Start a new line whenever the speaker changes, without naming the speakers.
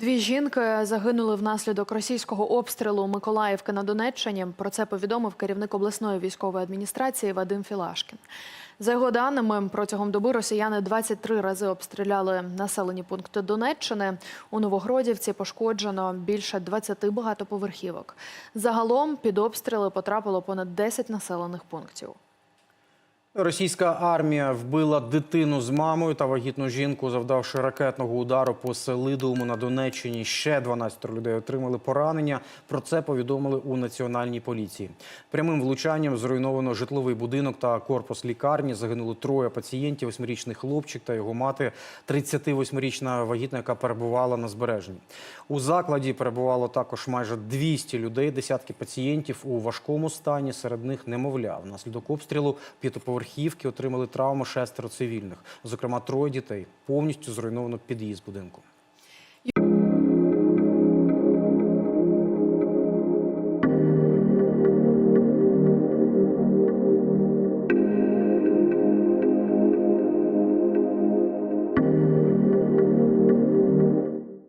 Дві жінки загинули внаслідок російського обстрілу Миколаївки на Донеччині. Про це повідомив керівник обласної військової адміністрації Вадим Філашкін. За його даними, протягом доби росіяни 23 рази обстріляли населені пункти Донеччини. У Новогродівці пошкоджено більше 20 багатоповерхівок. Загалом під обстріли потрапило понад 10 населених пунктів.
Російська армія вбила дитину з мамою та вагітну жінку, завдавши ракетного удару по Селидовому на Донеччині. Ще 12 людей отримали поранення. Про це повідомили у національній поліції. Прямим влучанням зруйновано житловий будинок та корпус лікарні. Загинули троє пацієнтів: восьмирічний хлопчик та його мати, 38-річна вагітна, яка перебувала на збереженні. У закладі перебувало також майже 200 людей, десятки пацієнтів у важкому стані. Серед них немовля. Внаслідок обстрілу п'ятиповерхівки отримали травму шестеро цивільних, зокрема троє дітей. Повністю зруйновано під'їзд будинку.